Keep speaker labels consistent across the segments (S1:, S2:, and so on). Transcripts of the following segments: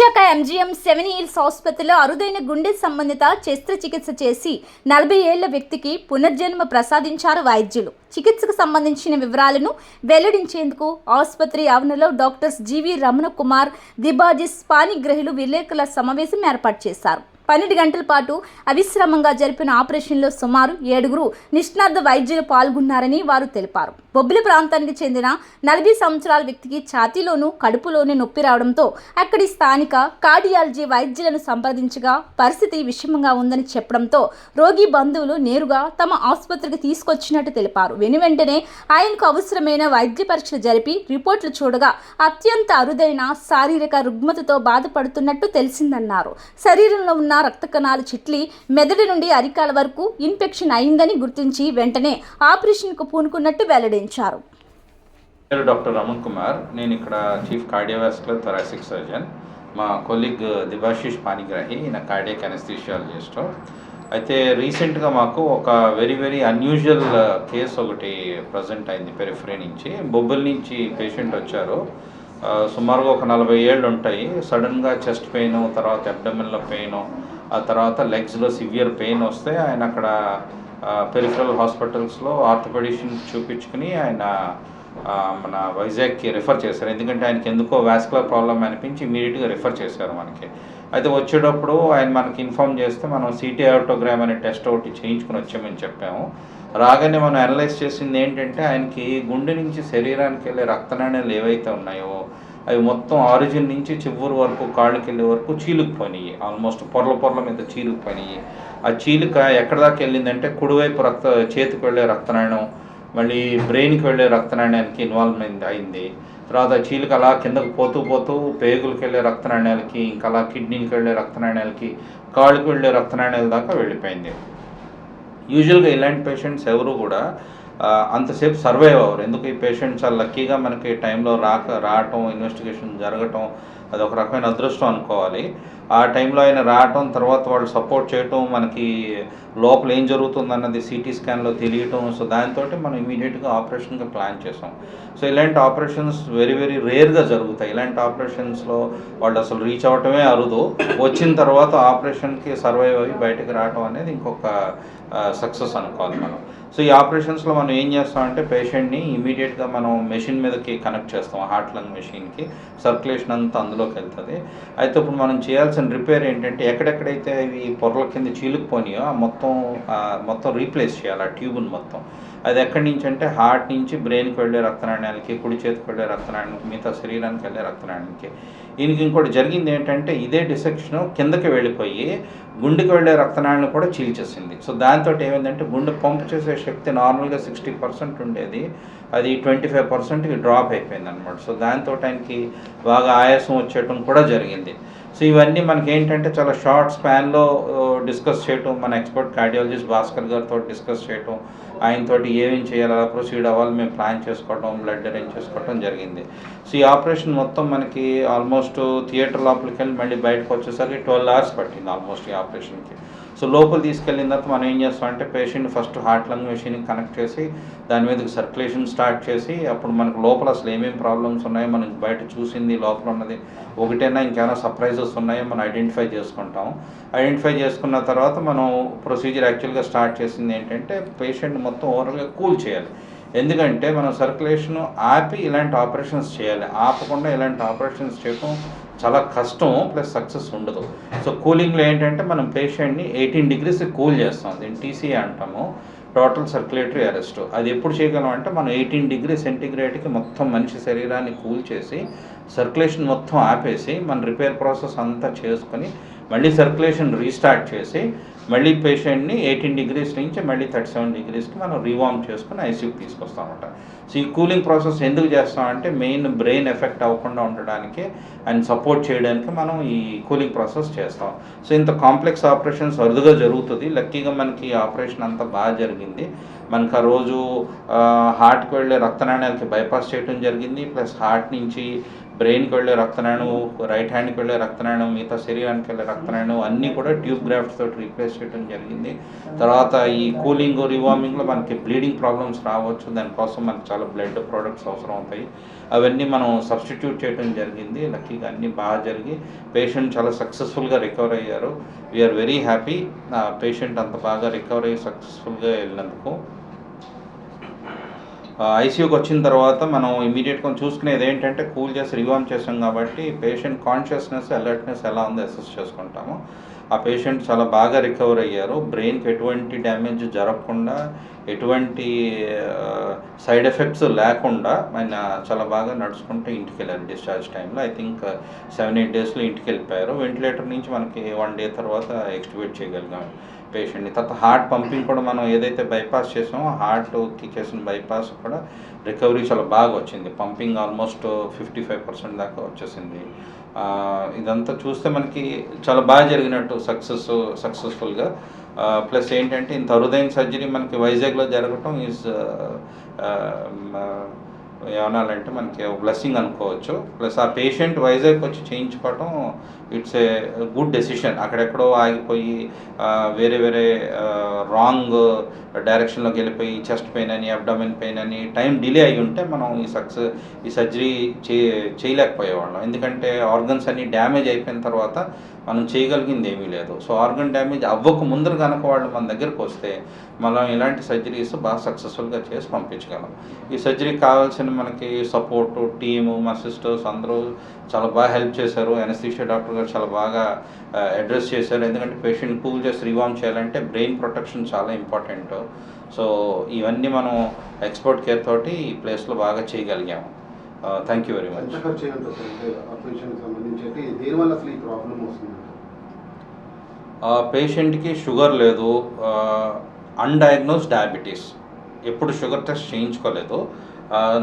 S1: Visakha MGM seven years ఆసుపత్రిలో అరుదైన గుండె సంబంధిత శస్త్రచికిత్స చేసి నలభై ఏళ్ళ వ్యక్తికి పునర్జన్మ ప్రసాదించారు వైద్యులు. చికిత్సకు సంబంధించిన వివరాలను వెల్లడించేందుకు ఆసుపత్రి ఆవరణలో doctors G V Ramana Kumar Debasis పాణిగ్రహులు విలేకరుల సమావేశం ఏర్పాటు చేశారు. పన్నెండు గంటల పాటు అవిశ్రమంగా జరిపిన ఆపరేషన్లో సుమారు ఏడుగురు నిష్ణార్థ వైద్యులు పాల్గొన్నారని వారు తెలిపారు. బొబ్బిలి ప్రాంతానికి చెందిన నలభై సంవత్సరాల వ్యక్తికి ఛాతీలోనూ కడుపులోనే నొప్పి రావడంతో అక్కడి స్థానిక కార్డియాలజీ వైద్యులను సంప్రదించగా పరిస్థితి విషమంగా ఉందని చెప్పడంతో రోగి బంధువులు నేరుగా తమ ఆసుపత్రికి తీసుకొచ్చినట్టు తెలిపారు. వెను వెంటనే ఆయనకు అవసరమైన వైద్య పరీక్షలు జరిపి రిపోర్ట్లు చూడగా అత్యంత అరుదైన శారీరక రుగ్మతతో బాధపడుతున్నట్టు తెలిసిందన్నారు. శరీరంలో ఉన్న రక్త కణాలు చిట్లి మెదడు నుండి అరికాల వరకు ఇన్ఫెక్షన్ అయిందని గుర్తించి వెంటనే ఆపరేషన్కు పూనుకున్నట్టు వెల్లడించారు
S2: పేరు డాక్టర్ రమణ్ కుమార్. నేను ఇక్కడ చీఫ్ కార్డియోవాస్కులర్ థొరాసిక్ సర్జన్. మా కొలీగ్ దిబాషిష్ పానిగ్రాహి నా కార్డియక్ అనస్థీషియాలజిస్ట్. అయితే రీసెంట్గా మాకు ఒక వెరీ వెరీ అన్యూజువల్ కేసు ఒకటి ప్రజెంట్ అయింది పెరిఫరీ నుంచి. బొబ్బుల నుంచి పేషెంట్ వచ్చారు. సుమారుగా ఒక నలభై ఏళ్ళు ఉంటాయి. సడన్గా చెస్ట్ పెయిన్ తర్వాత అబ్డమిన్లో పెయిన్ ఆ తర్వాత లెగ్స్లో సివియర్ పెయిన్ వస్తే ఆయన అక్కడ పెరిఫరల్ హాస్పిటల్స్లో ఆర్థోపెడిషన్ చూపించుకుని ఆయన మన వైజాగ్కి రిఫర్ చేశారు. ఎందుకంటే ఆయనకి ఎందుకో వ్యాస్కులర్ ప్రాబ్లం అనిపించి ఇమీడియట్గా రిఫర్ చేశారు మనకి. అయితే వచ్చేటప్పుడు ఆయన మనకి ఇన్ఫామ్ చేస్తే మనం సిటీ ఆటోగ్రామ్ అనే టెస్ట్ ఒకటి చేయించుకుని వచ్చామని చెప్పాము. రాగానే మనం అనలైజ్ చేసింది ఏంటంటే ఆయనకి గుండె నుంచి శరీరానికి వెళ్ళే రక్తనాణ్యాలు ఏవైతే ఉన్నాయో అవి మొత్తం ఆరిజిన్ నుంచి చివరి వరకు కాళ్ళకి వెళ్ళే వరకు చీలుకుపోయినాయి. ఆల్మోస్ట్ పొరల పొరల మీద చీలుకుపోయినాయి. ఆ చీలిక ఎక్కడ దాకా వెళ్ళిందంటే కుడివైపు రక్త చేతికి వెళ్ళే రక్తనాళం మళ్ళీ బ్రెయిన్కి వెళ్ళే రక్తనాణ్యానికి ఇన్వాల్వ్మెంట్ అయింది. తర్వాత చీలిక అలా కిందకు పోతూ పోతూ పేగులకు వెళ్ళే రక్తనాణ్యాలకి ఇంకా అలా కిడ్నీకి వెళ్ళే రక్తనాణ్యాలకి కాళ్ళకి వెళ్ళే రక్తనాణ్యాల దాకా వెళ్ళిపోయింది. యూజువల్గా ఇలాంటి పేషెంట్స్ ఎవరు కూడా అంతసేపు సర్వైవ్ అవ్వరు. ఎందుకు ఈ పేషెంట్స్ చాలా లక్కీగా మనకి టైంలో రాక రావటం ఇన్వెస్టిగేషన్ జరగటం అది ఒక రకమైన అదృష్టం అనుకోవాలి. ఆ టైంలో ఆయన రావటం తర్వాత వాళ్ళు సపోర్ట్ చేయటం మనకి లోపల ఏం జరుగుతుందన్నది సిటీ స్కాన్లో తెలియటం సో దాంతో మనం ఇమీడియట్గా ఆపరేషన్కి ప్లాన్ చేసాం. సో ఇలాంటి ఆపరేషన్స్ వెరీ వెరీ రేర్గా జరుగుతాయి. ఇలాంటి ఆపరేషన్స్లో వాళ్ళు అసలు రీచ్ అవ్వటమే అరుదు. వచ్చిన తర్వాత ఆపరేషన్కి సర్వైవ్ అయ్యి బయటకు రావటం అనేది ఇంకొక సక్సెస్ అనుకోవాలి మనం. సో ఈ ఆపరేషన్స్లో మనం ఏం చేస్తామంటే పేషెంట్ని ఇమీడియట్గా మనం మెషిన్ మీదకి కనెక్ట్ చేస్తాం హార్ట్ లంగ్ మెషిన్కి సర్క్యులేషన్ అంతా అందులోకి వెళ్తుంది. అయితే ఇప్పుడు మనం చేయాల్సిన రిపేర్ ఏంటంటే ఎక్కడెక్కడైతే ఇవి పొరల కింద చీలుకుపోయినాయో ఆ మొత్తం మొత్తం రీప్లేస్ చేయాలి ఆ ట్యూబ్ని మొత్తం. అది ఎక్కడి నుంచి అంటే హార్ట్ నుంచి బ్రెయిన్కి వెళ్ళే రక్తనాణ్యాలకి కుడి చేతికి వెళ్ళే రక్తనాణ్యానికి మిగతా శరీరానికి వెళ్ళే రక్తనాణ్యానికి దీనికి ఇంకోటి జరిగింది ఏంటంటే ఇదే డిసెక్షన్ కిందకి వెళ్ళిపోయి గుండెకి వెళ్ళే రక్తనాళాలను కూడా చీల్చేసింది. సో దాంతో ఏమైందంటే గుండె పంప్ చేసే శక్తి నార్మల్గా సిక్స్టీ పర్సెంట్ ఉండేది. అది ట్వంటీ ఫైవ్ పర్సెంట్కి డ్రాప్ అయిపోయింది అనమాట సో దాంతో ఆయనకి బాగా ఆయాసం వచ్చేయటం కూడా జరిగింది. సో ఇవన్నీ మనకి ఏంటంటే చాలా షార్ట్ స్పాన్లో డిస్కస్ చేయటం మన ఎక్స్పర్ట్ కార్డియాలజిస్ట్ భాస్కర్ గారితో డిస్కస్ చేయటం ఆయనతోటి ఏమేం చేయాలి అలా ప్రొసీడ్ అవ్వాలి మేము ప్లాన్ చేసుకోవటం బ్లడ్ అరేంజ్ చేసుకోవటం జరిగింది. సో ఈ ఆపరేషన్ మొత్తం మనకి ఆల్మోస్ట్ థియేటర్ లోపలికి వెళ్ళి మళ్ళీ బయటకు వచ్చేసరికి ట్వెల్వ్ అవర్స్ పట్టింది ఆల్మోస్ట్ ఈ ఆపరేషన్కి సో లోపల తీసుకెళ్ళిన తర్వాత మనం ఏం చేస్తామంటే పేషెంట్ ఫస్ట్ హార్ట్ లంగ్ మెషిన్కి కనెక్ట్ చేసి దాని మీద సర్క్యులేషన్ స్టార్ట్ చేసి అప్పుడు మనకు లోపల అసలు ఏమేమి ప్రాబ్లమ్స్ ఉన్నాయో మనం బయట చూసింది లోపల ఉన్నది. ఒకటైనా ఇంకేమైనా సర్ప్రైజెస్ ఉన్నాయో మనం ఐడెంటిఫై చేసుకుంటాం. ఐడెంటిఫై చేసుకున్న తర్వాత మనం ప్రొసీజర్ యాక్చువల్గా స్టార్ట్ చేసింది ఏంటంటే పేషెంట్ మొత్తం ఓవరాల్గా కూల్ చేయాలి. ఎందుకంటే మనం సర్క్యులేషన్ ఆపి ఇలాంటి ఆపరేషన్స్ చేయాలి. ఆపకుండా ఇలాంటి ఆపరేషన్స్ చేయటం చాలా కష్టం ప్లస్ సక్సెస్ ఉండదు. సో కూలింగ్లో ఏంటంటే మనం పేషెంట్ని ఎయిటీన్ డిగ్రీస్ కూల్ చేస్తాం. దీన్ని టీసీ అంటాము. Total circulatory arrest. అది ఎప్పుడు చేయగలం అంటే మనం ఎయిటీన్ డిగ్రీ సెంటిగ్రేడ్కి మొత్తం మనిషి శరీరాన్ని కూల్ చేసి సర్క్యులేషన్ మొత్తం ఆపేసి మన రిపేర్ ప్రాసెస్ అంతా చేసుకొని మళ్ళీ సర్క్యులేషన్ రీస్టార్ట్ చేసి మళ్ళీ పేషెంట్ని ఎయిటీన్ డిగ్రీస్ నుంచి మళ్ళీ థర్టీ సెవెన్ డిగ్రీస్కి మనం రీవార్మ్ చేసుకుని ఐసీయూకి తీసుకొస్తామంట. సో ఈ కూలింగ్ ప్రాసెస్ ఎందుకు చేస్తామంటే మెయిన్ బ్రెయిన్ ఎఫెక్ట్ అవ్వకుండా ఉండడానికి అండ్ సపోర్ట్ చేయడానికి మనం ఈ కూలింగ్ ప్రాసెస్ చేస్తాం. సో ఇంత కాంప్లెక్స్ ఆపరేషన్స్ అరుదుగా జరుగుతుంది. లక్కీగా మనకి ఈ ఆపరేషన్ అంతా బాగా జరిగింది. మనకు ఆ రోజు హార్ట్కి వెళ్ళే రక్తనాణాలకి బైపాస్ చేయడం జరిగింది. ప్లస్ హార్ట్ నుంచి బ్రెయిన్కి వెళ్ళే రక్తనాణం రైట్ హ్యాండ్కి వెళ్ళే రక్తనాణం మిగతా శరీరానికి వెళ్ళే రక్తనాణం అన్నీ కూడా ట్యూబ్ గ్రాఫ్ట్స్ తోటి రీప్లేస్ చేయడం జరిగింది. తర్వాత ఈ కూలింగ్ రివార్మింగ్లో మనకి బ్లీడింగ్ ప్రాబ్లమ్స్ రావచ్చు. దానికోసం మనకి చాలా బ్లడ్ ప్రోడక్ట్స్ అవసరం అవుతాయి. అవన్నీ మనం సబ్స్టిట్యూట్ చేయడం జరిగింది. లక్కీగా అన్నీ బాగా జరిగి పేషెంట్ చాలా సక్సెస్ఫుల్గా రికవర్ అయ్యారు. వీఆర్ వెరీ హ్యాపీ పేషెంట్ అంత బాగా రికవర్ అయ్యి సక్సెస్ఫుల్గా వెళ్ళినందుకు ఐసీయూకి వచ్చిన తర్వాత మనం ఇమీడియట్గా చూసుకునేది ఏంటంటే కూల్ చేసి రివామ్ చేసాం కాబట్టి పేషెంట్ కాన్షియస్నెస్ అలర్ట్నెస్ ఎలా ఉందో అసెస్ చేసుకుంటాము. ఆ పేషెంట్ చాలా బాగా రికవర్ అయ్యారు. బ్రెయిన్కి ఎటువంటి డ్యామేజ్ జరగకుండా ఎటువంటి సైడ్ ఎఫెక్ట్స్ లేకుండా ఆయన చాలా బాగా నడుచుకుంటూ ఇంటికి వెళ్ళారు డిశ్చార్జ్ టైంలో ఐ థింక్ సెవెన్ ఎయిట్ డేస్లో ఇంటికి వెళ్ళిపోయారు. వెంటిలేటర్ నుంచి మనకి వన్ డే తర్వాత ఎక్స్టివేట్ చేయగలిగాం. పేషెంట్ని తర్వాత హార్ట్ పంపింగ్ కూడా మనం ఏదైతే బైపాస్ చేసామో హార్ట్కి చేసిన బైపాస్ కూడా రికవరీ చాలా బాగా వచ్చింది. Pumping almost fifty five percent దాకా వచ్చేసింది. ఇదంతా చూస్తే మనకి చాలా బాగా జరిగినట్టు సక్సెస్ సక్సెస్ఫుల్గా ప్లస్ ఏంటంటే ఇంత అరుదైన సర్జరీ మనకి వైజాగ్లో జరగటం ఈజ్ ఏమనాలంటే మనకి బ్లెస్సింగ్ అనుకోవచ్చు. ప్లస్ ఆ పేషెంట్ వైజాగ్ వచ్చి చేయించుకోవటం ఇట్స్ ఏ గుడ్ డెసిషన్ అక్కడెక్కడో ఆగిపోయి వేరే వేరే రాంగ్ డైరెక్షన్లోకి వెళ్ళిపోయి చెస్ట్ పెయిన్ అని అబ్డమిన్ పెయిన్ అని టైం డిలే అయి ఉంటే మనం ఈ సక్సెస్ ఈ సర్జరీ చే చేయలేకపోయేవాళ్ళం. ఎందుకంటే ఆర్గన్స్ అన్ని డ్యామేజ్ అయిపోయిన తర్వాత మనం చేయగలిగింది ఏమీ లేదు. సో ఆర్గన్ డ్యామేజ్ అవ్వక ముందర కనుక వాళ్ళు మన దగ్గరకు వస్తే మనం ఇలాంటి సర్జరీస్ బాగా సక్సెస్ఫుల్గా చేసి పంపించగలం. ఈ సర్జరీకి కావాల్సిన మనకి సపోర్టు టీము మా సిస్టర్స్ అందరూ చాలా బాగా హెల్ప్ చేశారు. ఎనస్థీషియా డాక్టర్ గారు చాలా బాగా అడ్రస్ చేశారు. ఎందుకంటే పేషెంట్ కూల్ చేసి రివామ్ చేయాలంటే బ్రెయిన్ ప్రొటెక్షన్ చాలా ఇంపార్టెంట్. సో ఇవన్నీ మనం ఎక్స్పర్ట్ కేర్ తోటి ఈ ప్లేస్లో బాగా చేయగలిగాము. థ్యాంక్ యూ వెరీ మచ్ పేషెంట్కి షుగర్ లేదు అన్డయాగ్నోస్ డయాబెటీస్ ఎప్పుడు షుగర్ టెస్ట్ చేయించుకోలేదు.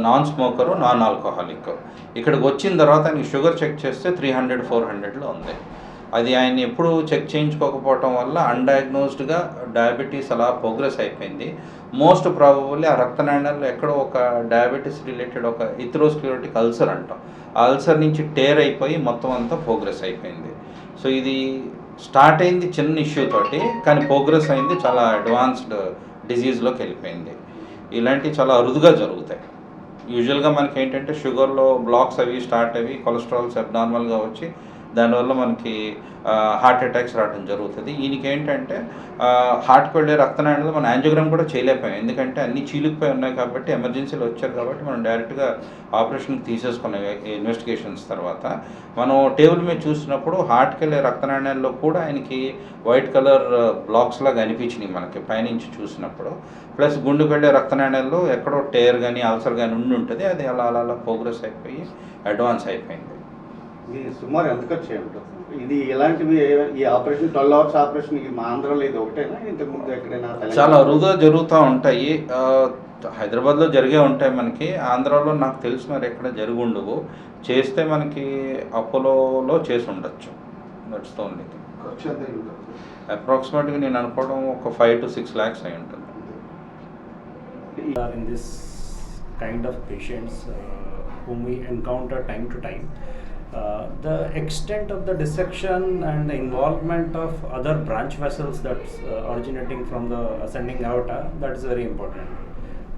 S2: నాన్ స్మోకరు నాన్ ఆల్కహాలిక్ ఇక్కడికి వచ్చిన తర్వాత ఆయనకి షుగర్ చెక్ చేస్తే త్రీ హండ్రెడ్ ఫోర్ హండ్రెడ్లో ఉంది. అది ఆయన ఎప్పుడు చెక్ చేయించుకోకపోవటం వల్ల అన్డయాగ్నోస్డ్గా డయాబెటీస్ అలా ప్రోగ్రెస్ అయిపోయింది. మోస్ట్ ప్రాబబుల్లీ ఆ రక్తనాళాల్లో ఎక్కడో ఒక డయాబెటీస్ రిలేటెడ్ ఒక ఇథ్రోస్క్లిరోటిక్ అల్సర్ అంటాం. ఆ అల్సర్ నుంచి టేర్ అయిపోయి మొత్తం అంతా ప్రోగ్రెస్ అయిపోయింది. సో ఇది స్టార్ట్ అయింది చిన్న ఇష్యూ తోటి కానీ ప్రోగ్రెస్ అయింది చాలా అడ్వాన్స్డ్ డిజీజ్లోకి వెళ్ళిపోయింది. ఇలాంటివి చాలా అరుదుగా జరుగుతాయి. యూజువల్గా మనకి ఏంటంటే షుగర్లో బ్లాక్స్ అవి స్టార్ట్ అవి కొలెస్ట్రాల్స్ అబ్నార్మల్గా వచ్చి దానివల్ల మనకి హార్ట్ అటాక్స్ రావడం జరుగుతుంది. ఈయనకి ఏంటంటే హార్ట్కి వెళ్ళే రక్తనాళాలు మనం యాంజియోగ్రామ్ కూడా చేయలేకపోయాం. ఎందుకంటే అన్ని చీలికిపోయి ఉన్నాయి కాబట్టి ఎమర్జెన్సీలో వచ్చారు కాబట్టి మనం డైరెక్ట్గా ఆపరేషన్కి తీసేసుకున్నాం ఇన్వెస్టిగేషన్స్ తర్వాత. మనం టేబుల్ మీద చూసినప్పుడు హార్ట్కి వెళ్ళే రక్తనాళాల్లో కూడా ఆయనకి వైట్ కలర్ బ్లాక్స్ లాగా అనిపించినాయి మనకి పైనుంచి చూసినప్పుడు. ప్లస్ గుండెకి వెళ్ళే రక్తనాళాల్లో ఎక్కడో టేర్ కానీ అల్సర్ కానీ ఉండి ఉంటుంది. అది అలా అలా అలా ప్రోగ్రెస్ అయిపోయి అడ్వాన్స్ అయిపోయింది.
S3: ఇది సుమారు ఎంత ఖర్చు అయ్యి ఉంటుంది? ఇది ఎలాంటివి ఈ ఆపరేషన్ ట్వెల్వ్ అవర్స్ ఆపరేషన్ ఇది మా ఆంధ్రాలో ఇది ఒకటేనా ఇంతకుముందు ఎక్కడైనా
S2: చాలా అరుదుగా జరుగుతూ ఉంటాయి హైదరాబాద్లో జరిగే ఉంటాయి మనకి ఆంధ్రాలో నాకు తెలిసి మరి ఎక్కడ జరిగి ఉండవు చేస్తే మనకి అపోలోలో చేసి ఉండొచ్చు దట్స్ ద ఓన్లీ థింగ్
S3: ఖర్చు ఎంత అయ్యి ఉంటుంది సార్?
S2: అప్రాక్సిమేట్గా నేను అనుకోవడం ఒక ఫైవ్ టు సిక్స్ ల్యాక్స్ అయి ఉంటుంది
S4: this kind of patients uh, whom we encounter time to time. Uh, the extent of the dissection and the involvement of other branch vessels that's uh, originating from the ascending aorta that is very important.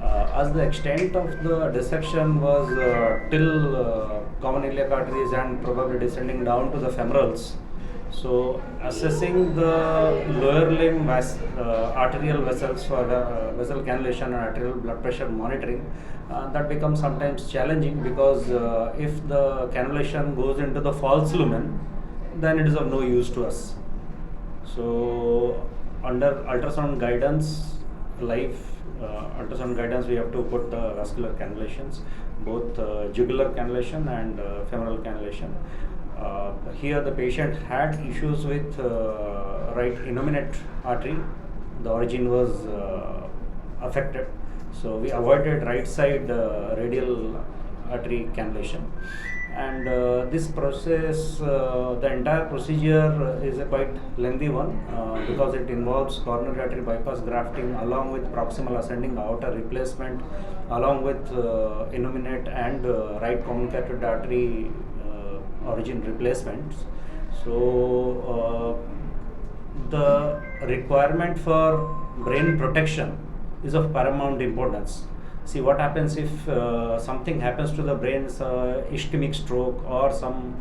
S4: Uh, as the extent of the dissection was uh, till uh, common iliac arteries and probably descending down to the femorals, so assessing the lower limb vas- uh, arterial vessels for uh, vessel cannulation and arterial blood pressure monitoring, uh, that becomes sometimes challenging because uh, if the cannulation goes into the false lumen, then it is of no use to us. So under ultrasound guidance, live uh, ultrasound guidance, we have to put vascular cannulations, both uh, jugular cannulation and femoral cannulation. Uh, here the patient had issues with uh, right innominate artery. The origin was uh, affected. So we avoided right side radial artery cannulation and uh, this process, uh, the entire procedure is a quite lengthy one uh, because it involves coronary artery bypass grafting along with proximal ascending aorta replacement, along with uh, innominate and right communicated artery origin replacements. So, uh, the requirement for brain protection is of paramount importance. See what happens if uh, something happens to the brain, uh, ischemic stroke or some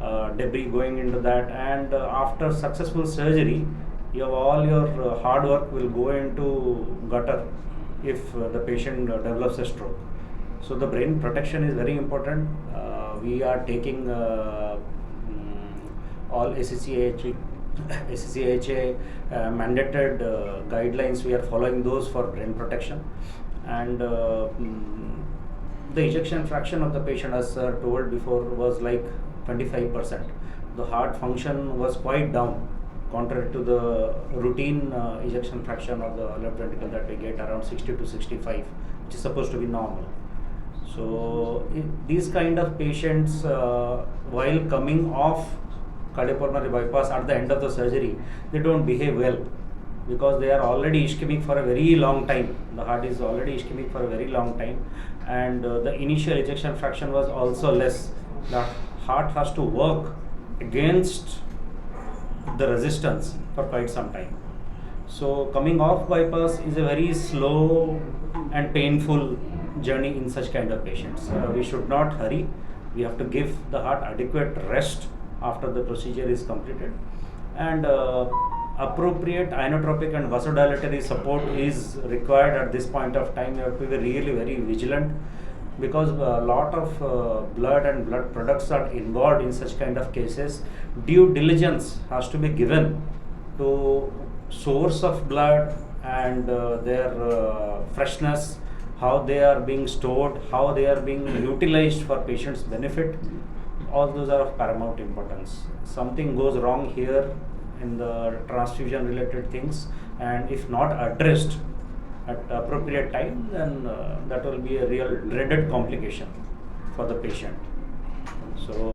S4: uh, debris going into that, and after successful surgery, your all your uh, hard work will go into gutter if uh, the patient develops a stroke. So the brain protection is very important. Uh, we are taking uh, mm, all ACCHA, ACCHA uh, mandated uh, guidelines. We are following those for brain protection, and uh, mm, the ejection fraction of the patient, as sir told before, was like 25%. The heart function was quite down, contrary to the routine uh, ejection fraction of the left ventricle that we get around 60 to 65, which is supposed to be normal. So these kind of patients, uh, while coming off cardiopulmonary bypass at the end of the surgery, they don't behave well because they are already ischemic for a very long time. The heart is already ischemic for a very long time, and uh, the initial ejection fraction was also less. The heart has to work against the resistance for quite some time. So coming off bypass is a very slow and painful journey in such kind of patients. Uh, we should not hurry. We have to give the heart adequate rest after the procedure is completed, and uh, appropriate inotropic and vasodilatory support is required at this point of time. You have to be really very vigilant because a lot of uh, blood and blood products are involved in such kind of cases. Due diligence has to be given to source of blood and uh, their uh, freshness, how they are being stored, how they are being utilized for patients' benefit. All those are of paramount importance. Something goes wrong here in the transfusion related things, and if not addressed at appropriate time, then uh, that will be a real dreaded complication for the patient. So.